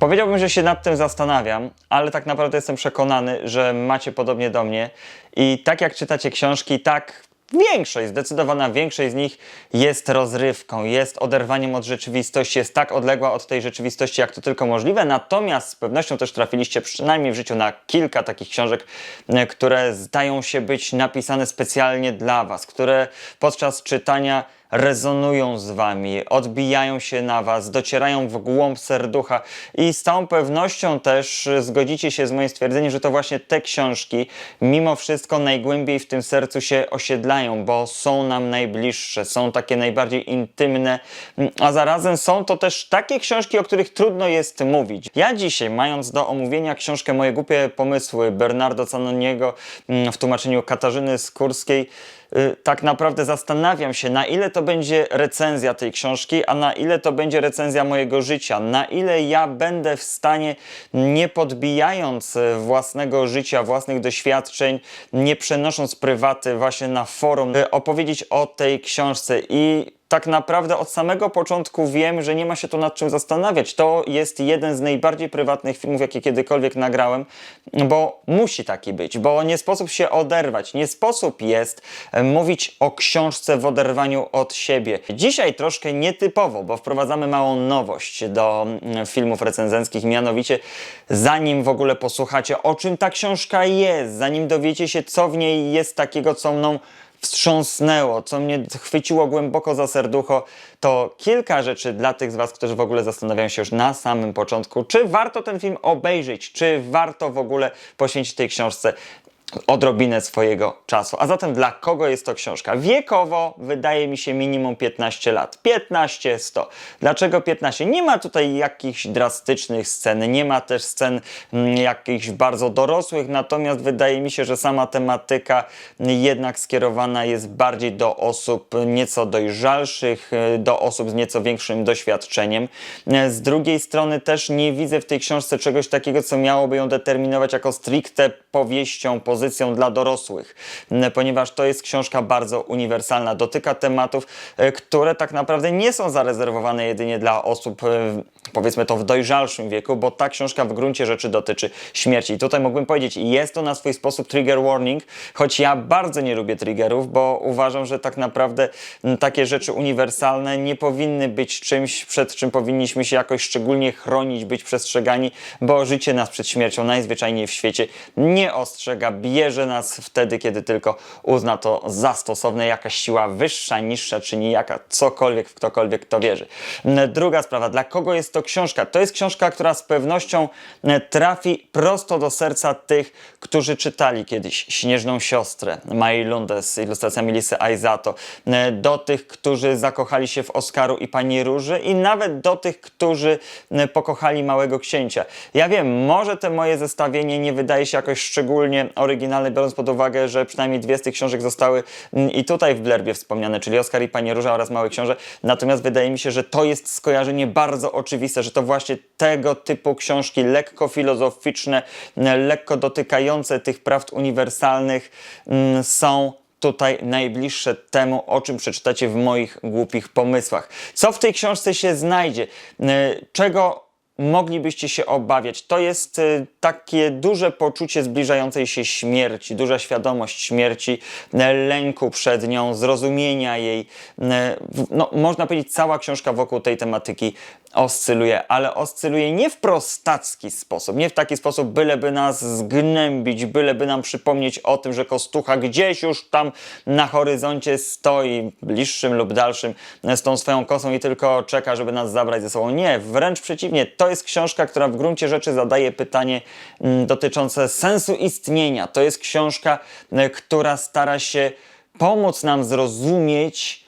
Powiedziałbym, że się nad tym zastanawiam, ale tak naprawdę jestem przekonany, że macie podobnie do mnie i tak jak czytacie książki, tak większość, zdecydowana większość z nich jest rozrywką, jest oderwaniem od rzeczywistości, jest tak odległa od tej rzeczywistości, jak to tylko możliwe. Natomiast z pewnością też trafiliście przynajmniej w życiu na kilka takich książek, e, które zdają się być napisane specjalnie dla Was, które podczas czytania rezonują z wami, odbijają się na was, docierają w głąb serducha i z całą pewnością też y, zgodzicie się z moim stwierdzeniem, że to właśnie te książki mimo wszystko najgłębiej w tym sercu się osiedlają, bo są nam najbliższe, są takie najbardziej intymne, mm, a zarazem są to też takie książki, o których trudno jest mówić. Ja dzisiaj, mając do omówienia książkę Moje głupie pomysły Bernardo Canoniego mm, w tłumaczeniu Katarzyny Skórskiej, tak naprawdę zastanawiam się, na ile to będzie recenzja tej książki, a na ile to będzie recenzja mojego życia, na ile ja będę w stanie, nie podbijając y, własnego życia, własnych doświadczeń, nie przenosząc prywaty właśnie na forum, y, opowiedzieć o tej książce i tak naprawdę od samego początku wiem, że nie ma się tu nad czym zastanawiać. To jest jeden z najbardziej prywatnych filmów, jakie kiedykolwiek nagrałem, bo musi taki być, bo nie sposób się oderwać, nie sposób jest e, mówić o książce w oderwaniu od siebie. Dzisiaj troszkę nietypowo, bo wprowadzamy małą nowość do mm, filmów recenzenckich, mianowicie zanim w ogóle posłuchacie o czym ta książka jest, zanim dowiecie się co w niej jest takiego, co mną wstrząsnęło, co mnie chwyciło głęboko za serducho, to kilka rzeczy dla tych z Was, którzy w ogóle zastanawiają się już na samym początku, czy warto ten film obejrzeć, czy warto w ogóle poświęcić tej książce odrobinę swojego czasu. A zatem dla kogo jest to książka? Wiekowo wydaje mi się minimum 15 lat. 15, 100. Dlaczego 15? Nie ma tutaj jakichś drastycznych scen, nie ma też scen mm, jakichś bardzo dorosłych, natomiast wydaje mi się, że sama tematyka jednak skierowana jest bardziej do osób nieco dojrzalszych, y, do osób z nieco większym doświadczeniem. Y, Z drugiej strony też nie widzę w tej książce czegoś takiego, co miałoby ją determinować jako stricte powieścią, pozycją dla dorosłych, ponieważ to jest książka bardzo uniwersalna. Dotyka tematów, e, które tak naprawdę nie są zarezerwowane jedynie dla osób, e, powiedzmy to w dojrzalszym wieku, bo ta książka w gruncie rzeczy dotyczy śmierci. I tutaj mógłbym powiedzieć, jest to na swój sposób trigger warning, choć ja bardzo nie lubię triggerów, bo uważam, że tak naprawdę takie rzeczy uniwersalne nie powinny być czymś, przed czym powinniśmy się jakoś szczególnie chronić, być przestrzegani, bo życie nas przed śmiercią najzwyczajniej w świecie nie ostrzega, bierze nas wtedy, kiedy tylko uzna to za stosowne, jakaś siła wyższa, niższa, czy nijaka, cokolwiek, w ktokolwiek to wierzy. Druga sprawa, dla kogo jest to książka? To jest książka, która z pewnością trafi prosto do serca tych, którzy czytali kiedyś Śnieżną Siostrę, Mai Lundes, ilustracja Melisy Aizato, e, do tych, którzy zakochali się w Oskaru i Pani Róży i nawet do tych, którzy pokochali Małego Księcia. Ja wiem, może te moje zestawienie nie wydaje się jakoś szczególnie oryginalne, biorąc pod uwagę, że przynajmniej dwie z tych książek zostały mm, i tutaj w blurbie wspomniane, czyli Oskar i Pani Róża oraz Mały Książę. Natomiast wydaje mi się, że to jest skojarzenie bardzo oczywiste, że to właśnie tego typu książki lekko filozoficzne, mm, lekko dotykające tych prawd uniwersalnych mm, są tutaj najbliższe temu, o czym przeczytacie w moich głupich pomysłach. Co w tej książce się znajdzie? Y, Czego moglibyście się obawiać? To jest y, takie duże poczucie zbliżającej się śmierci, duża świadomość śmierci, y, lęku przed nią, zrozumienia jej. W- No, można powiedzieć, cała książka wokół tej tematyki oscyluje, ale oscyluje nie w prostacki sposób, nie w taki sposób, byleby nas zgnębić, byleby nam przypomnieć o tym, że Kostucha gdzieś już tam na horyzoncie stoi, bliższym lub dalszym, z tą swoją kosą i tylko czeka, żeby nas zabrać ze sobą. Nie, wręcz przeciwnie, to jest książka, która w gruncie rzeczy zadaje pytanie mm, dotyczące sensu istnienia. To jest książka, y, która stara się pomóc nam zrozumieć,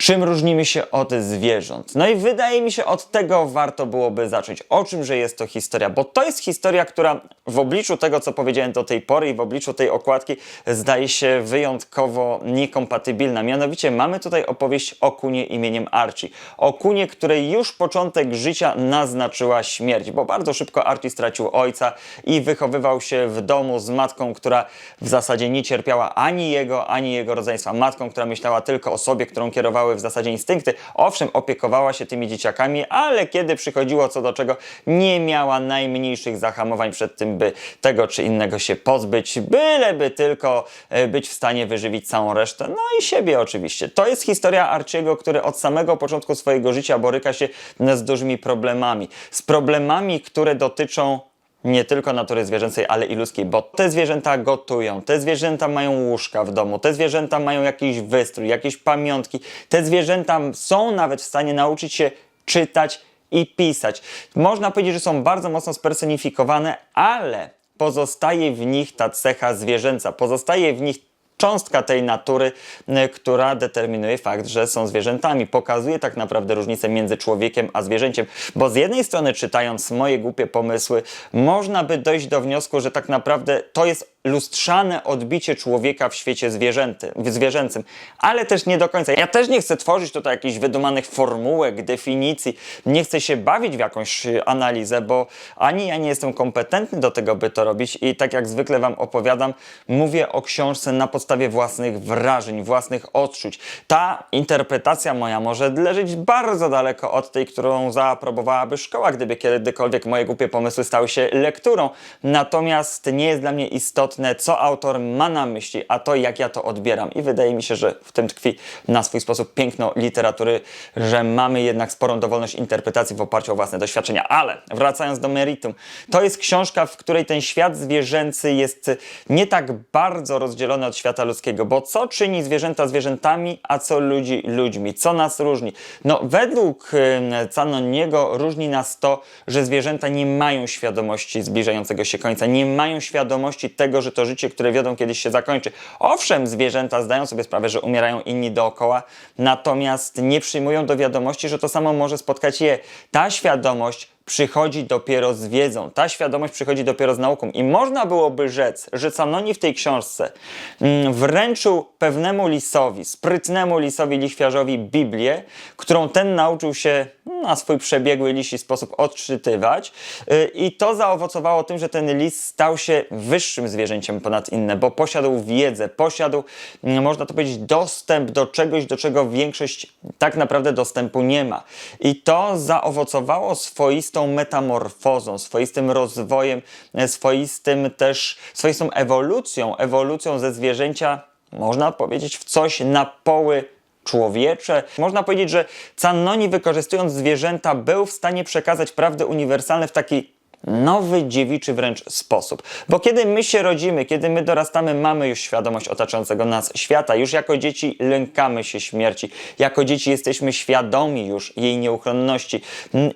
Czym różnimy się od zwierząt? No i wydaje mi się, od tego warto byłoby zacząć. O czymże jest to historia? Bo to jest historia, która w obliczu tego, co powiedziałem do tej pory i w obliczu tej okładki, zdaje się wyjątkowo niekompatybilna. Mianowicie mamy tutaj opowieść o kunie imieniem Archie. O kunie, której już początek życia naznaczyła śmierć, bo bardzo szybko Archie stracił ojca i wychowywał się w domu z matką, która w zasadzie nie cierpiała ani jego, ani jego rodzeństwa. Matką, która myślała tylko o sobie, którą kierowały w zasadzie instynkty. Owszem, opiekowała się tymi dzieciakami, ale kiedy przychodziło co do czego, nie miała najmniejszych zahamowań przed tym, by tego czy innego się pozbyć, byleby tylko e, być w stanie wyżywić całą resztę, no i siebie oczywiście. To jest historia Arciego, który od samego początku swojego życia boryka się z dużymi problemami. Z problemami, które dotyczą nie tylko natury zwierzęcej, ale i ludzkiej, bo te zwierzęta gotują, te zwierzęta mają łóżka w domu, te zwierzęta mają jakiś wystrój, jakieś pamiątki, te zwierzęta są nawet w stanie nauczyć się czytać i pisać. Można powiedzieć, że są bardzo mocno spersonifikowane, ale pozostaje w nich ta cecha zwierzęca, pozostaje w nich cząstka tej natury, y, która determinuje fakt, że są zwierzętami. Pokazuje tak naprawdę różnicę między człowiekiem a zwierzęciem, bo z jednej strony czytając moje głupie pomysły, można by dojść do wniosku, że tak naprawdę to jest lustrzane odbicie człowieka w świecie zwierzęty, zwierzęcym, ale też nie do końca. Ja też nie chcę tworzyć tutaj jakichś wydumanych formułek, definicji, nie chcę się bawić w jakąś analizę, bo ani ja nie jestem kompetentny do tego, by to robić i tak jak zwykle Wam opowiadam, mówię o książce na podstawie własnych wrażeń, własnych odczuć. Ta interpretacja moja może leżeć bardzo daleko od tej, którą zaaprobowałaby szkoła, gdyby kiedykolwiek moje głupie pomysły stały się lekturą. Natomiast nie jest dla mnie istotne, co autor ma na myśli, a to jak ja to odbieram. I wydaje mi się, że w tym tkwi na swój sposób piękno literatury, że mamy jednak sporą dowolność interpretacji w oparciu o własne doświadczenia. Ale wracając do meritum, to jest książka, w której ten świat zwierzęcy jest nie tak bardzo rozdzielony od świata ludzkiego, bo co czyni zwierzęta zwierzętami, a co ludzi ludźmi? Co nas różni? No, według y, Canoniego różni nas to, że zwierzęta nie mają świadomości zbliżającego się końca, nie mają świadomości tego, że to życie, które wiodą kiedyś się zakończy. Owszem, zwierzęta zdają sobie sprawę, że umierają inni dookoła, natomiast nie przyjmują do wiadomości, że to samo może spotkać je. Ta świadomość przychodzi dopiero z wiedzą. Ta świadomość przychodzi dopiero z nauką. I można byłoby rzec, że Canoni w tej książce mm, wręczył pewnemu lisowi, sprytnemu lisowi lichwiarzowi Biblię, którą ten nauczył się na swój przebiegły lisi sposób odczytywać. Yy, I to zaowocowało tym, że ten lis stał się wyższym zwierzęciem ponad inne, bo posiadł wiedzę, posiadł, mm, można to powiedzieć, dostęp do czegoś, do czego większość tak naprawdę dostępu nie ma. I to zaowocowało swoistą metamorfozą, swoistym rozwojem, e, swoistym też, swoistą ewolucją, ewolucją ze zwierzęcia, można powiedzieć, w coś na poły człowiecze. Można powiedzieć, że Cannoni wykorzystując zwierzęta był w stanie przekazać prawdy uniwersalne w taki nowy, dziewiczy wręcz sposób. Bo kiedy my się rodzimy, kiedy my dorastamy, mamy już świadomość otaczającego nas świata. Już jako dzieci lękamy się śmierci. Jako dzieci jesteśmy świadomi już jej nieuchronności.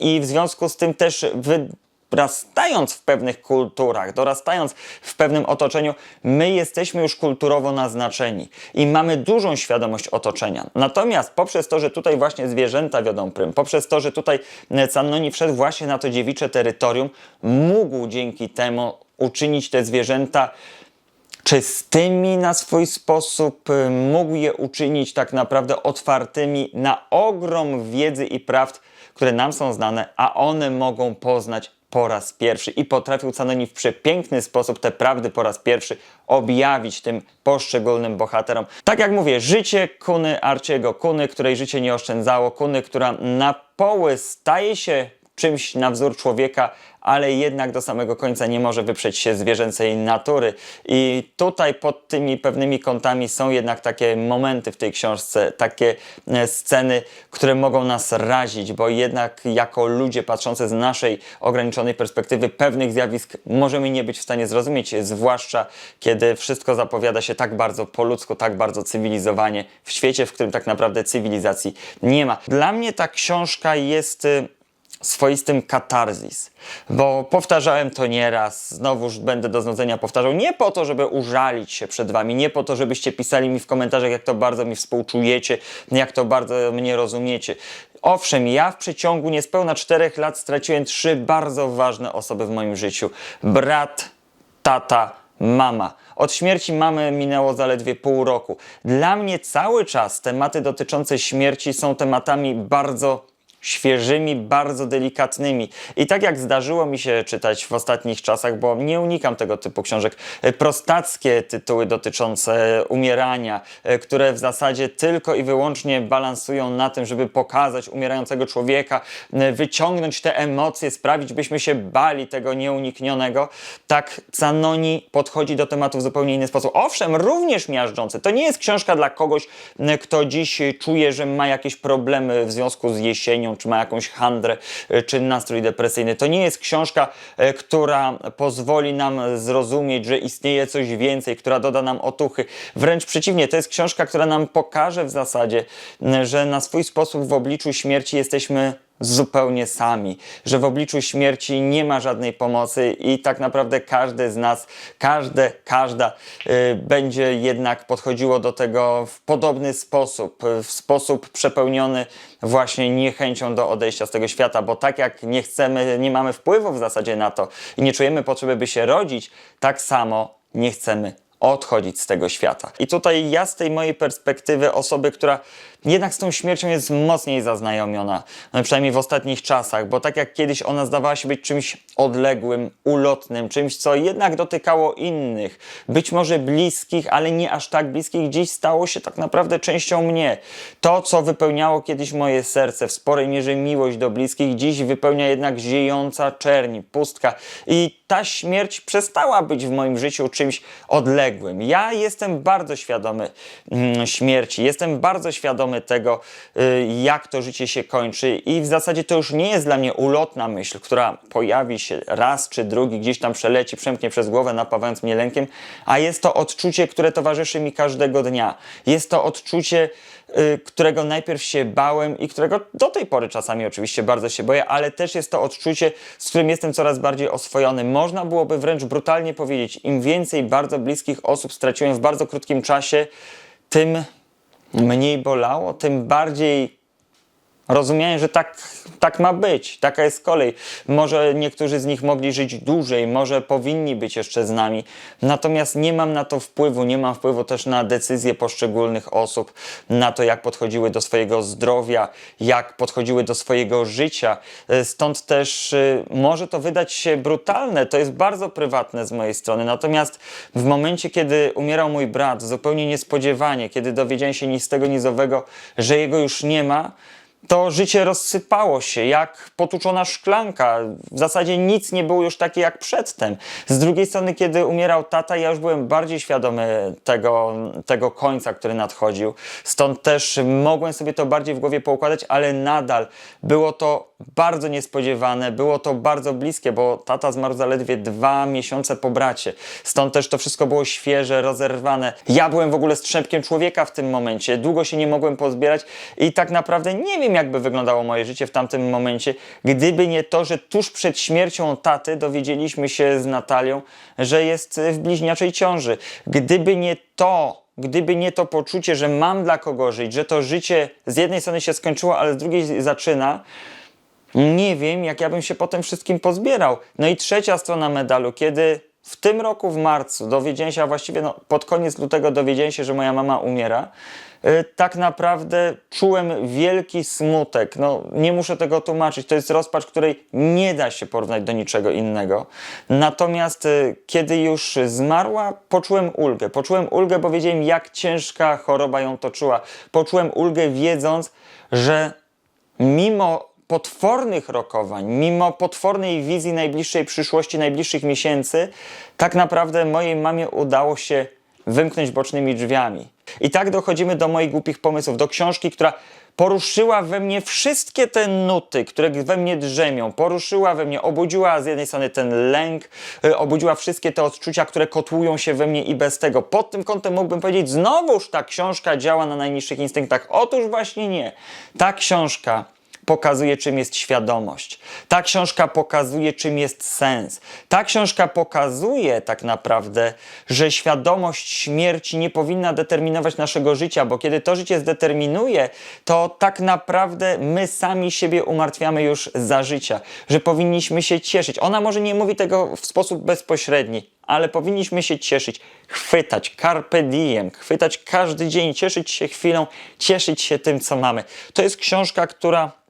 I w związku z tym też wy dorastając w pewnych kulturach, dorastając w pewnym otoczeniu, my jesteśmy już kulturowo naznaczeni i mamy dużą świadomość otoczenia. Natomiast poprzez to, że tutaj właśnie zwierzęta wiodą prym, poprzez to, że tutaj Cannoni wszedł właśnie na to dziewicze terytorium, mógł dzięki temu uczynić te zwierzęta czystymi na swój sposób, mógł je uczynić tak naprawdę otwartymi na ogrom wiedzy i prawd, które nam są znane, a one mogą poznać po raz pierwszy i potrafił Canoni w przepiękny sposób te prawdy po raz pierwszy objawić tym poszczególnym bohaterom. Tak jak mówię, życie Kuny Arciego, Kuny, której życie nie oszczędzało, Kuny, która na poły staje się czymś na wzór człowieka, ale jednak do samego końca nie może wyprzeć się zwierzęcej natury. I tutaj pod tymi pewnymi kątami są jednak takie momenty w tej książce, takie e, sceny, które mogą nas razić, bo jednak jako ludzie patrzący z naszej ograniczonej perspektywy pewnych zjawisk możemy nie być w stanie zrozumieć, zwłaszcza kiedy wszystko zapowiada się tak bardzo po ludzku, tak bardzo cywilizowanie w świecie, w którym tak naprawdę cywilizacji nie ma. Dla mnie ta książka jest y, swoistym katarzis, bo powtarzałem to nieraz, znowuż będę do znudzenia powtarzał, nie po to, żeby użalić się przed wami, nie po to, żebyście pisali mi w komentarzach, jak to bardzo mi współczujecie, jak to bardzo mnie rozumiecie. Owszem, ja w przeciągu niespełna czterech lat straciłem trzy bardzo ważne osoby w moim życiu. Brat, tata, mama. Od śmierci mamy minęło zaledwie pół roku. Dla mnie cały czas tematy dotyczące śmierci są tematami bardzo świeżymi, bardzo delikatnymi. I tak jak zdarzyło mi się czytać w ostatnich czasach, bo nie unikam tego typu książek, e, prostackie tytuły dotyczące umierania, e, które w zasadzie tylko i wyłącznie balansują na tym, żeby pokazać umierającego człowieka, e, wyciągnąć te emocje, sprawić, byśmy się bali tego nieuniknionego. Tak Zanoni podchodzi do tematu w zupełnie inny sposób. Owszem, również miażdżący. To nie jest książka dla kogoś, kto dziś czuje, że ma jakieś problemy w związku z jesienią, czy ma jakąś handrę, e, czy nastrój depresyjny. To nie jest książka, e, która pozwoli nam zrozumieć, że istnieje coś więcej, która doda nam otuchy. Wręcz przeciwnie, to jest książka, która nam pokaże w zasadzie, że na swój sposób w obliczu śmierci jesteśmy zupełnie sami, że w obliczu śmierci nie ma żadnej pomocy i tak naprawdę każdy z nas, każde, każda y, będzie jednak podchodziło do tego w podobny sposób, y, w sposób przepełniony właśnie niechęcią do odejścia z tego świata, bo tak jak nie chcemy, nie mamy wpływu w zasadzie na to i nie czujemy potrzeby, by się rodzić, tak samo nie chcemy odchodzić z tego świata. I tutaj ja z tej mojej perspektywy osoby, która jednak z tą śmiercią jest mocniej zaznajomiona, no przynajmniej w ostatnich czasach, bo tak jak kiedyś ona zdawała się być czymś odległym, ulotnym, czymś, co jednak dotykało innych, być może bliskich, ale nie aż tak bliskich, dziś stało się tak naprawdę częścią mnie. To, co wypełniało kiedyś moje serce, w sporej mierze miłość do bliskich, dziś wypełnia jednak ziejąca czerń, pustka i ta śmierć przestała być w moim życiu czymś odległym. Ja jestem bardzo świadomy mm, śmierci, jestem bardzo świadomy tego, y, jak to życie się kończy i w zasadzie to już nie jest dla mnie ulotna myśl, która pojawi się raz czy drugi, gdzieś tam przeleci, przemknie przez głowę, napawając mnie lękiem, a jest to odczucie, które towarzyszy mi każdego dnia. Jest to odczucie, którego najpierw się bałem i którego do tej pory czasami oczywiście bardzo się boję, ale też jest to odczucie, z którym jestem coraz bardziej oswojony. Można byłoby wręcz brutalnie powiedzieć, im więcej bardzo bliskich osób straciłem w bardzo krótkim czasie, tym mniej bolało, tym bardziej rozumiałem, że tak, tak ma być, taka jest kolej. Może niektórzy z nich mogli żyć dłużej, może powinni być jeszcze z nami, natomiast nie mam na to wpływu, nie mam wpływu też na decyzje poszczególnych osób, na to, jak podchodziły do swojego zdrowia, jak podchodziły do swojego życia. Stąd też y, może to wydać się brutalne, to jest bardzo prywatne z mojej strony, natomiast w momencie, kiedy umierał mój brat, zupełnie niespodziewanie, kiedy dowiedziałem się ni z tego, ni z owego, że jego już nie ma, to życie rozsypało się jak potłuczona szklanka. W zasadzie nic nie było już takie jak przedtem. Z drugiej strony, kiedy umierał tata, ja już byłem bardziej świadomy tego, tego końca, który nadchodził. Stąd też mogłem sobie to bardziej w głowie poukładać, ale nadal było to bardzo niespodziewane, było to bardzo bliskie, bo tata zmarł zaledwie dwa miesiące po bracie. Stąd też to wszystko było świeże, rozerwane. Ja byłem w ogóle strzępkiem człowieka w tym momencie. Długo się nie mogłem pozbierać i tak naprawdę nie wiem, jakby wyglądało moje życie w tamtym momencie, gdyby nie to, że tuż przed śmiercią taty dowiedzieliśmy się z Natalią, że jest w bliźniaczej ciąży. Gdyby nie to, gdyby nie to poczucie, że mam dla kogo żyć, że to życie z jednej strony się skończyło, ale z drugiej zaczyna, nie wiem, jak ja bym się po tym wszystkim pozbierał. No i trzecia strona medalu, kiedy w tym roku w marcu dowiedziałem się, a właściwie no, pod koniec lutego dowiedziałem się, że moja mama umiera, y, tak naprawdę czułem wielki smutek. No, nie muszę tego tłumaczyć. To jest rozpacz, której nie da się porównać do niczego innego. Natomiast y, kiedy już zmarła, poczułem ulgę. Poczułem ulgę, bo wiedziałem, jak ciężka choroba ją toczyła. Poczułem ulgę, wiedząc, że mimo potwornych rokowań, mimo potwornej wizji najbliższej przyszłości, najbliższych miesięcy, tak naprawdę mojej mamie udało się wymknąć bocznymi drzwiami. I tak dochodzimy do moich głupich pomysłów, do książki, która poruszyła we mnie wszystkie te nuty, które we mnie drzemią, poruszyła we mnie, obudziła z jednej strony ten lęk, y, obudziła wszystkie te odczucia, które kotłują się we mnie i bez tego. Pod tym kątem mógłbym powiedzieć, znowuż ta książka działa na najniższych instynktach. Otóż właśnie nie. Ta książka pokazuje, czym jest świadomość. Ta książka pokazuje, czym jest sens. Ta książka pokazuje tak naprawdę, że świadomość śmierci nie powinna determinować naszego życia, bo kiedy to życie zdeterminuje, to tak naprawdę my sami siebie umartwiamy już za życia, że powinniśmy się cieszyć. Ona może nie mówi tego w sposób bezpośredni, ale powinniśmy się cieszyć, chwytać, carpe diem, chwytać każdy dzień, cieszyć się chwilą, cieszyć się tym, co mamy. To jest książka, która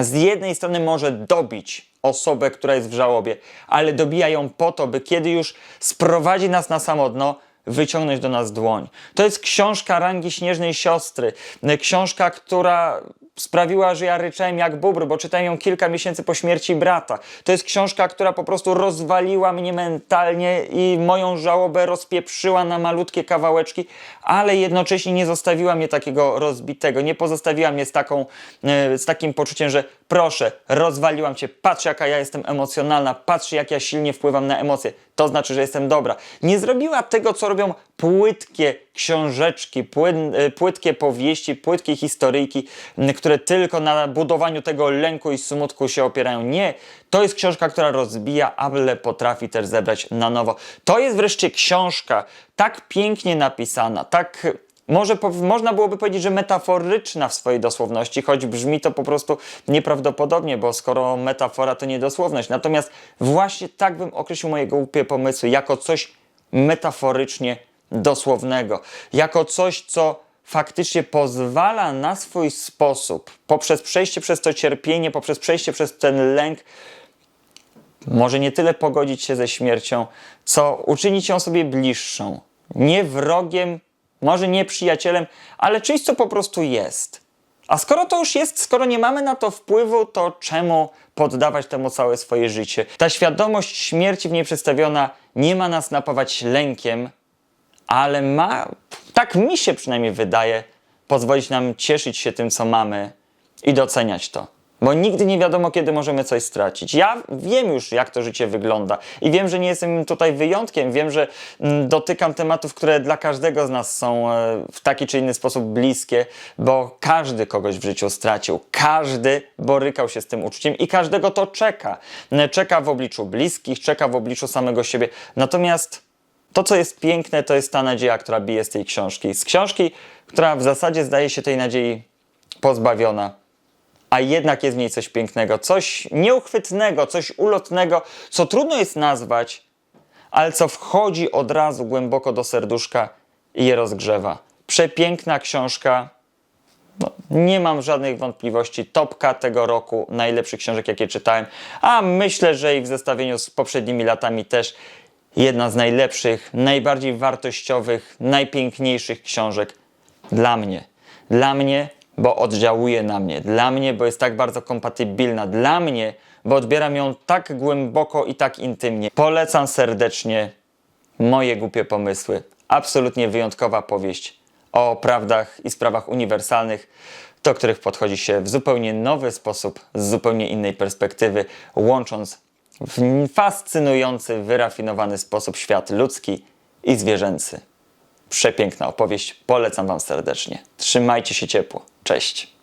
z jednej strony może dobić osobę, która jest w żałobie, ale dobija ją po to, by kiedy już sprowadzi nas na samo dno, wyciągnąć do nas dłoń. To jest książka rangi Śnieżnej Siostry. Książka, która sprawiła, że ja ryczałem jak bubr, bo czytałem ją kilka miesięcy po śmierci brata. To jest książka, która po prostu rozwaliła mnie mentalnie i moją żałobę rozpieprzyła na malutkie kawałeczki, ale jednocześnie nie zostawiła mnie takiego rozbitego, nie pozostawiła mnie z, taką, e, z takim poczuciem, że proszę, rozwaliłam cię, patrz jaka ja jestem emocjonalna, patrz jak ja silnie wpływam na emocje, to znaczy, że jestem dobra. Nie zrobiła tego, co robią płytkie książeczki, e, płytkie powieści, płytkie historyjki, które tylko na budowaniu tego lęku i smutku się opierają. Nie, to jest książka, która rozbija, ale potrafi też zebrać na nowo. To jest wreszcie książka tak pięknie napisana, tak może po, można byłoby powiedzieć, że metaforyczna w swojej dosłowności, choć brzmi to po prostu nieprawdopodobnie, bo skoro metafora to niedosłowność. Natomiast właśnie tak bym określił moje głupie pomysły, jako coś metaforycznie dosłownego, jako coś, co faktycznie pozwala na swój sposób, poprzez przejście przez to cierpienie, poprzez przejście przez ten lęk, może nie tyle pogodzić się ze śmiercią, co uczynić ją sobie bliższą. Nie wrogiem, może nie przyjacielem, ale czymś, co po prostu jest. A skoro to już jest, skoro nie mamy na to wpływu, to czemu poddawać temu całe swoje życie? Ta świadomość śmierci w niej przedstawiona nie ma nas napawać lękiem, ale ma, tak mi się przynajmniej wydaje, pozwolić nam cieszyć się tym, co mamy i doceniać to. Bo nigdy nie wiadomo, kiedy możemy coś stracić. Ja wiem już, jak to życie wygląda i wiem, że nie jestem tutaj wyjątkiem. Wiem, że mm, dotykam tematów, które dla każdego z nas są e, w taki czy inny sposób bliskie, bo każdy kogoś w życiu stracił. Każdy borykał się z tym uczuciem i każdego to czeka. E, Czeka w obliczu bliskich, czeka w obliczu samego siebie. Natomiast to, co jest piękne, to jest ta nadzieja, która bije z tej książki. Z książki, która w zasadzie zdaje się tej nadziei pozbawiona a jednak jest w niej coś pięknego, coś nieuchwytnego, coś ulotnego, co trudno jest nazwać, ale co wchodzi od razu głęboko do serduszka i je rozgrzewa. Przepiękna książka. No, nie mam żadnych wątpliwości. Topka tego roku najlepszych książek, jakie czytałem. A myślę, że i w zestawieniu z poprzednimi latami też jedna z najlepszych, najbardziej wartościowych, najpiękniejszych książek dla mnie. Dla mnie, bo oddziałuje na mnie. Dla mnie, bo jest tak bardzo kompatybilna. Dla mnie, bo odbieram ją tak głęboko i tak intymnie. Polecam serdecznie moje głupie pomysły. Absolutnie wyjątkowa powieść o prawdach i sprawach uniwersalnych, do których podchodzi się w zupełnie nowy sposób, z zupełnie innej perspektywy, łącząc w fascynujący, wyrafinowany sposób świat ludzki i zwierzęcy. Przepiękna opowieść, polecam Wam serdecznie. Trzymajcie się ciepło. Cześć.